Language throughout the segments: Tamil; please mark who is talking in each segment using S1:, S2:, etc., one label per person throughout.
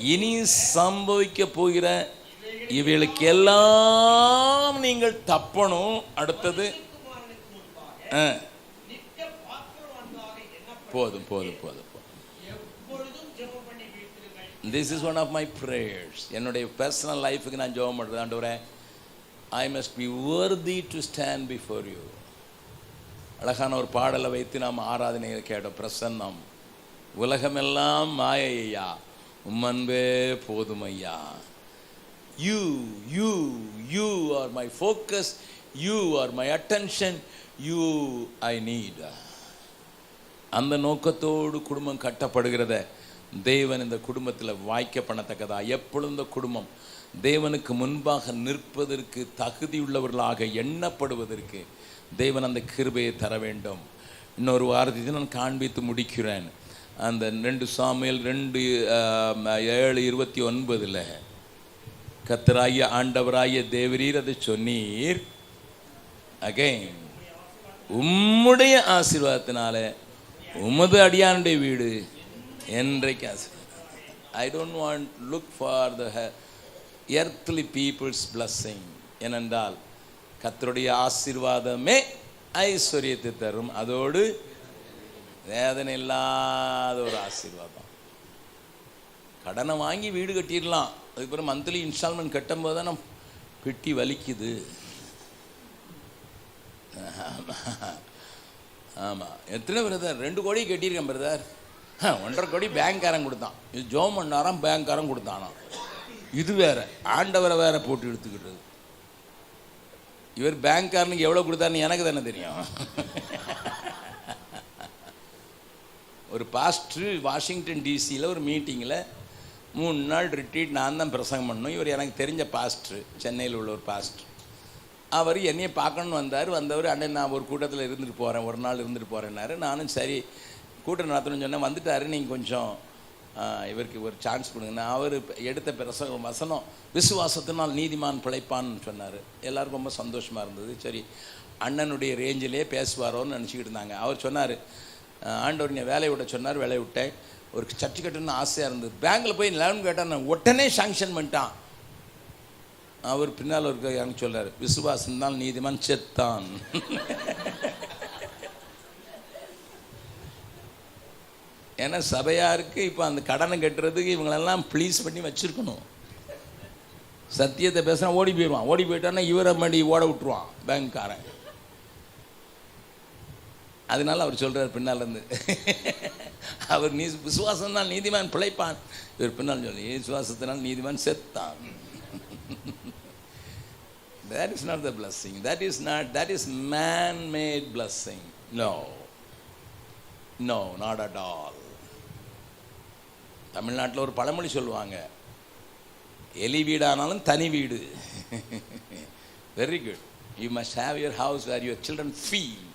S1: இனி சம்பவிக்க போகிற இவைகளுக்கு எல்லாம் நீங்கள் தப்பணும். அடுத்தது ஆ. போதும் போதும் போதும் this is one of my prayers என்னுடைய பர்சனல் லைஃபுக்கு நான் ஜோபம் பண்ணுறது ஆண்டவரே I must be worthy to stand before you அழகான ஒரு பாடலை வைத்து நாம் ஆராதனையை கேட்டோம். பிரசன்னம். உலகமெல்லாம் மாயையா? உம்மன்பே ஐயா you you you are my focus you are my attention you I need அந்த நோக்கத்தோடு குடும்பம் கட்டப்படுகிறத தேவன் இந்த குடும்பத்தில் வாய்க்க பண்ணத்தக்கதா? எப்பொழுதும் இந்த குடும்பம் தேவனுக்கு முன்பாக நிற்பதற்கு தகுதியுள்ளவர்களாக எண்ணப்படுவதற்கு தேவன் அந்த கிருபையை தர வேண்டும். இன்னொரு வாரத்தை நான் காண்பித்து முடிக்கிறேன். அந்த ரெண்டு சாமியல் ரெண்டு ஏழு இருபத்தி ஒன்பதில் கத்தராய ஆண்டவராய தேவரீர் அதை சொன்னீர். அகைன் உம்முடைய ஆசீர்வாதத்தினால உமது அடியானுடைய வீடு என்றைக்கு ஆசீர்வாதம். I don't want look for the earthly people's blessing ஏனென்றால் கத்தருடைய ஆசீர்வாதமே ஐஸ்வர்யத்தை தரும். அதோடு வேதனை இல்லாத ஒரு ஆசீர்வாதம். கடனை வாங்கி வீடு கட்டிடலாம். அதுக்கப்புறம் மந்த்லி இன்ஸ்டால்மெண்ட் கட்டும்போது தான் நம்ம பெட்டி வலிக்குது. ஆமாம் எத்தனை பிரதர் ரெண்டு கோடி கட்டியிருக்கேன் பிரதர் ஒன்றரை கோடி பேங்க்காரன் கொடுத்தான். இது ஜோம் பண்ணாராம் பேங்க்காரன் கொடுத்தானா இது வேற. ஆண்டவரை வேற போட்டு எடுத்துக்கிட்டது இவர் பேங்க்காரனுக்கு எவ்வளோ கொடுத்தாருன்னு எனக்கு தானே தெரியும். ஒரு பாஸ்டர் வாஷிங்டன் டிசியில் ஒரு மீட்டிங்கில் மூணு நாள் ரிட்ரீட் நான் தான் பிரசங்கம் பண்ணணும். இவர் எனக்கு தெரிஞ்ச பாஸ்டர் சென்னையில் உள்ள ஒரு பாஸ்டர் அவர் என்னையை பார்க்கணுன்னு வந்தார். வந்தவர் அண்ணன் நான் ஒரு கூட்டத்தில் இருந்துட்டு போகிறேன் ஒரு நாள் இருந்துட்டு போகிறேன்னாரு நானும் சரி கூட்டம் நடத்தணும்னு சொன்னேன். வந்துட்டாரு. நீங்கள் கொஞ்சம் இவருக்கு ஒரு சான்ஸ் கொடுங்கன்னு அவர் எடுத்த பிரசங்க வசனம் விசுவாசத்தினால் நீதிமான் பிழைப்பான்னு சொன்னார். எல்லாருக்கும் ரொம்ப சந்தோஷமாக இருந்தது. சரி அண்ணனுடைய ரேஞ்சிலே பேசுவாரோன்னு நினச்சிக்கிட்டு இருந்தாங்க. அவர் சொன்னார் ஆண்டவர் நீ வேலையை விட சொன்னார் வேலையை விட்டேன். ஒரு சர்ச்சு கட்டணும்னு ஆசையாக இருந்தது. பேங்க்கில் போய் லோன் கேட்டால் உடனே சாங்ஷன் பண்ணிட்டான். அவர் பின்னால் இருக்க எனக்கு சொல்கிறார் விசுவாசம் தான் நீதிமான் செத்தான். ஏன்னா சபையாருக்கு இப்போ அந்த கடனை கட்டுறதுக்கு இவங்களெல்லாம் ப்ளீஸ் பண்ணி வச்சிருக்கணும். சத்தியத்தை பேசுனா ஓடி போயிடுவான். ஓடி போயிட்டான்னா இவரை மடி ஓட விட்டுருவான் பேங்க்காரன். அதனால அவர் சொல்கிறார் பின்னால் இருந்து அவர் நீ விசுவாசம் தான் நீதிமான் பிழைப்பான். இவர் பின்னால் சொல்லி விசுவாசத்தினால் நீதிமான் செத்தான்? That is not the blessing. That is not that is man made blessing. No. No not at all. தமிழ்நாட்டில் ஒரு பழமொழி சொல்லுவாங்க. எலி வீடானாலும் தனி வீடு. Very good you must have your house where your children feel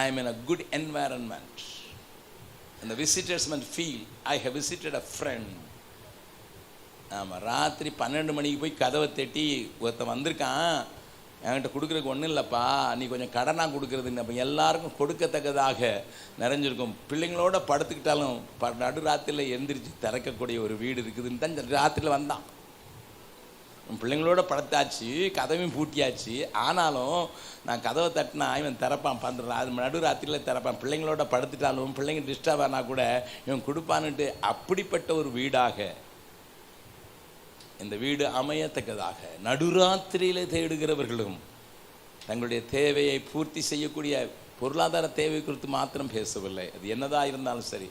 S1: I am in a good environment அந்த visitors Mann feel I have visited a friend ஆமாம் ராத்திரி பன்னெண்டு மணிக்கு போய் கதவை தட்டி ஒருத்தன் வந்திருக்கான். என்கிட்ட கொடுக்குறதுக்கு ஒன்றும் இல்லைப்பா. நீ கொஞ்சம் கடனாக கொடுக்குறதுன்னு. அப்போ எல்லாருக்கும் கொடுக்கத்தக்கதாக நிறைஞ்சிருக்கும். பிள்ளைங்களோட படுத்துக்கிட்டாலும் ப நடு ராத்திரியில் எந்திரிச்சு திறக்கக்கூடிய ஒரு வீடு இருக்குதுன்னு தான் ராத்திரியில் வந்தான். பிள்ளைங்களோட படுத்தாச்சு கதவையும் பூட்டியாச்சு. ஆனாலும் நான் கதவை தட்டினா இவன் திறப்பான் பண்ணுறான் அது நடு ராத்திரியில் திறப்பான். பிள்ளைங்களோட படுத்துட்டாலும் பிள்ளைங்க டிஸ்டர்ப் ஆனால் கூட இவன் கொடுப்பான்ட்டு அப்படிப்பட்ட ஒரு வீடாக இந்த வீடு அமையத்தக்கதாக நடுராத்திரியில் தேடுகிறவர்களும் தங்களுடைய தேவையை பூர்த்தி செய்யக்கூடிய பொருளாதார தேவை குறித்து மாத்திரம் பேசவில்லை. அது என்னதாக இருந்தாலும் சரி.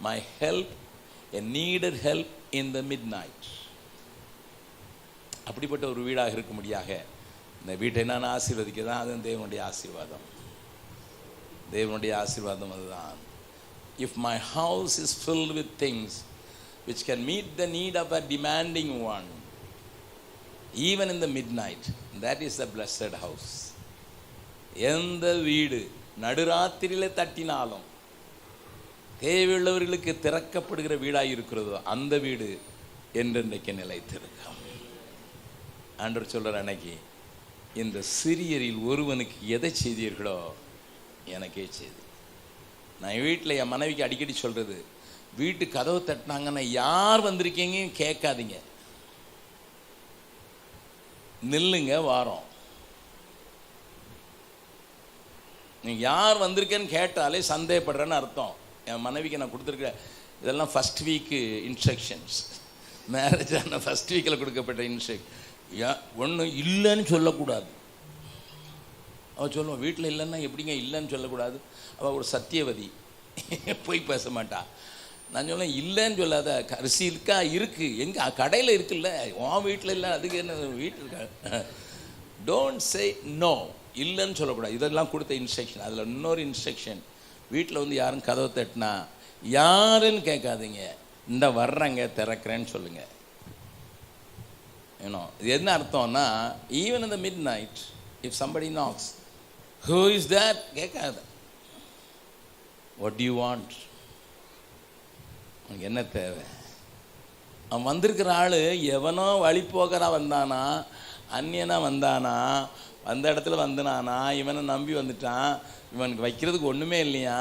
S1: My help a needed help in the midnight அப்படிப்பட்ட ஒரு வீடாக இருக்கும்படியாக இந்த வீட்டை நான் ஆசீர்வதிக்க தான் அது தேவனுடைய ஆசீர்வாதம். தேவனுடைய ஆசீர்வாதம் அதுதான். If my house is fill with things which can meet the need of a demanding one even in the midnight that is the blessed house எந்த வீடு நடுராத்திரியில் தட்டினாலும் தேவையுள்ளவர்களுக்கு திறக்கப்படுகிற வீடாக இருக்கிறதோ அந்த வீடு என்றென்றைக்கு நிலைத்திருக்கும். ஆண்டவர் சொல்கிற அன்னைக்கு இந்த சிறியரில் ஒருவனுக்கு எதை செய்தீர்களோ எனக்கே செய்தி. நான் வீட்டில் என் மனைவிக்கு அடிக்கடி சொல்கிறது வீட்டு கதவு தட்டினாங்கன்னா யார் வந்திருக்கீங்க கேட்காதீங்க. நில்லுங்க வாரம். நீ யார் வந்திருக்கேன்னு கேட்டாலே சந்தேகப்படுறேன்னு அர்த்தம். என் மனைவிக்கு நான் கொடுத்துருக்க இதெல்லாம் ஃபஸ்ட் வீக்கு இன்ஸ்ட்ரக்ஷன்ஸ் மேரேஜ் ஆன ஃபஸ்ட் வீக்கில் கொடுக்கப்பட்ட இன்ஸ்ட்ரக் ஒன்று இல்லைன்னு சொல்லக்கூடாது. அவ சொல்லுவான் வீட்டில் இல்லைன்னா எப்படிங்க இல்லைன்னு சொல்லக்கூடாது? அவள் ஒரு சத்தியவதி. போய் பேச மாட்டா. நான் சொல்லேன் இல்லைன்னு சொல்லாத அரிசி இருக்கா? இருக்கு. எங்கே கடையில் இருக்குல்ல. உன் வீட்டில் இல்லை அதுக்கு என்ன வீட்டில் இருக்கா? டோன்ட் சே நோ இல்லைன்னு சொல்லக்கூடாது. இதெல்லாம் கொடுத்த இன்ஸ்ட்ரக்ஷன் அதில் இன்னொரு இன்ஸ்ட்ரக்ஷன் வீட்டில் வந்து யாரும் கதவை தட்டினா யாருன்னு கேட்காதீங்க. இந்த வர்றேங்க திறக்கிறேன்னு சொல்லுங்கள் யூனோ இது என்ன அர்த்தம்னா ஈவன் இந்த midnight if somebody knocks who is that கேட்காத. வாட் யூ வாண்ட் உனக்கு என்ன தேவை? அவன் வந்திருக்கிற ஆள் எவனோ வழி போகிறா வந்தானா அந்நியனாக வந்தானா வந்த இடத்துல வந்தனானா இவனை நம்பி வந்துட்டான் இவனுக்கு வைக்கிறதுக்கு ஒன்றுமே இல்லையா?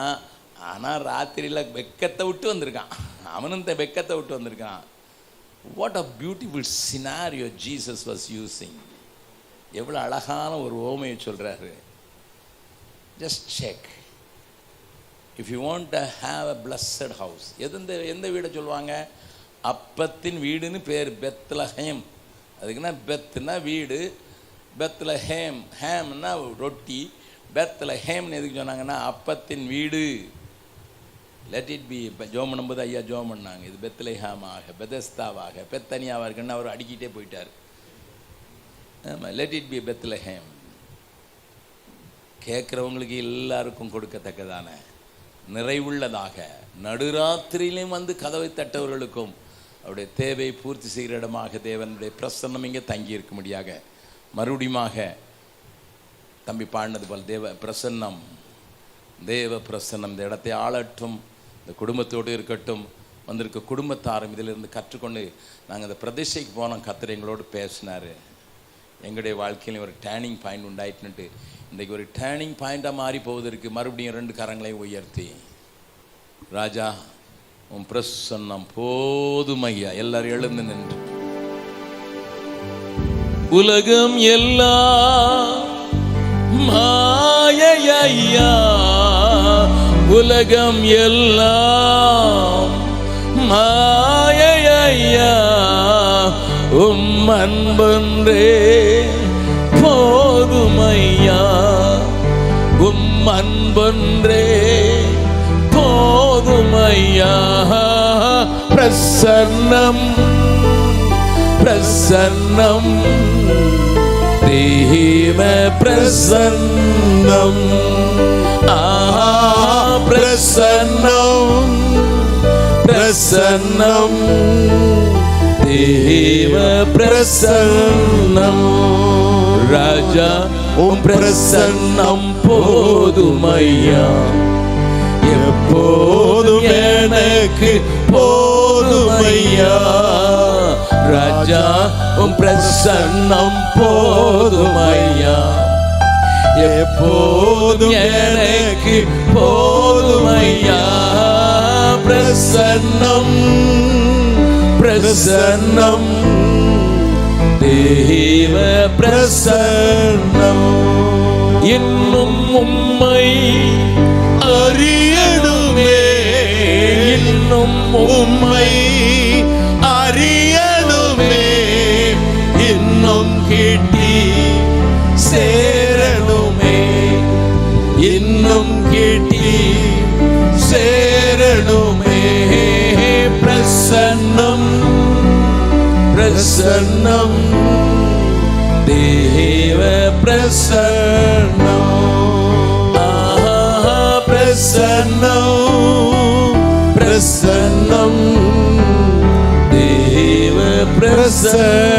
S1: ஆனால் ராத்திரியில் வெக்கத்தை விட்டு வந்திருக்கான். அவனும் இந்த வெக்கத்தை விட்டு வந்திருக்கான். What a beautiful scenario Jesus was using எவ்வளோ அழகான ஒரு ஓமையை சொல்கிறாரு just check if you want to have a blessed house எது இந்த எந்த வீடை சொல்லுவாங்க? அப்பத்தின் வீடுன்னு பேர் பெத்லஹேம். அதுக்குன்னா பெத்துனா வீடு பெத்தில் ஹேம் ஹேம்னா ரொட்டி பெத்தில் ஹேம்னு எதுக்கு சொன்னாங்கன்னா அப்பத்தின் வீடு. லெட் இட் பி இப்போ ஜோம் பண்ணும்போது ஐயா ஜோம் பண்ணாங்க. இது பெத்லேஹாமாக பெதஸ்தாவாக பெத்தனியாவாக இருக்குன்னு அவர் அடிக்கிட்டே போயிட்டார். ஆமாம் லெட் இட் பி பெத்லஹேம் கேட்குறவங்களுக்கு எல்லாருக்கும் கொடுக்கத்தக்கதான நிறைவுள்ளதாக நடுராத்திரியிலும் வந்து கதவை தட்டவர்களுக்கும் அவருடைய தேவையை பூர்த்தி செய்கிற இடமாக தேவனுடைய பிரசன்னம் இங்கே தங்கி இருக்கும்படியாக மறுபடியுமாக தம்பி பாடினது போல் தேவ பிரசன்னம் தேவ பிரசன்னம் இந்த இடத்தை ஆளட்டும் இந்த குடும்பத்தோடு இருக்கட்டும் வந்திருக்க குடும்பத்தாரும் இதிலிருந்து கற்றுக்கொண்டு நாங்கள் அந்த பிரதேசைக்கு போனோம். கத்தர் எங்களோடு பேசினார். எங்களுடைய வாழ்க்கையிலும் ஒரு டேர்னிங் பாயிண்ட் உண்டாயிட்டுன்ட்டு இன்றைக்கு ஒரு டேர்னிங் பாயிண்ட்டாக மாறி போவதற்கு மறுபடியும் ரெண்டு கரங்களையும் உயர்த்தி. ராஜா உன் பிரசன்னம் போதும் ஐயா. எல்லாரும் எழுந்து நின்று. உலகம் எல்லாம் மாயையா? உலகம் எல்லாம் மாயையா உம் அன்பன்றே போதுமையா? உம் அன்பன்றே போதுமையா? பிரசன்னம் பிரசன்னம் தேவ பிரசன்னம். ஆ பிரசன்னம் பிரசன்னம். தேவ பிரசன்னம். ராஜா உம் பிரசன்னம் போதுமையா? எப்போதும் எனக்கு போதுமையா? ராஜா உம் பிரசன்னம் போதுமையா? எப்போதும் எனக்கு போதுமையா? பிரசன்னம் பிரசன்னம். தேவ பிரசன்னம். இன்னும் உம்மை அறியணுமே. இன்னும் உம்மை அறியணுமே. இன்னும் கேட்டி இன்னும் கிட்டி சேரணுமே. பிரசன்னம் பிரசன்னம். தேவ பிரசன்னம். பிரசன்னம் பிரசன்னம். தேவ பிரசன்னம்.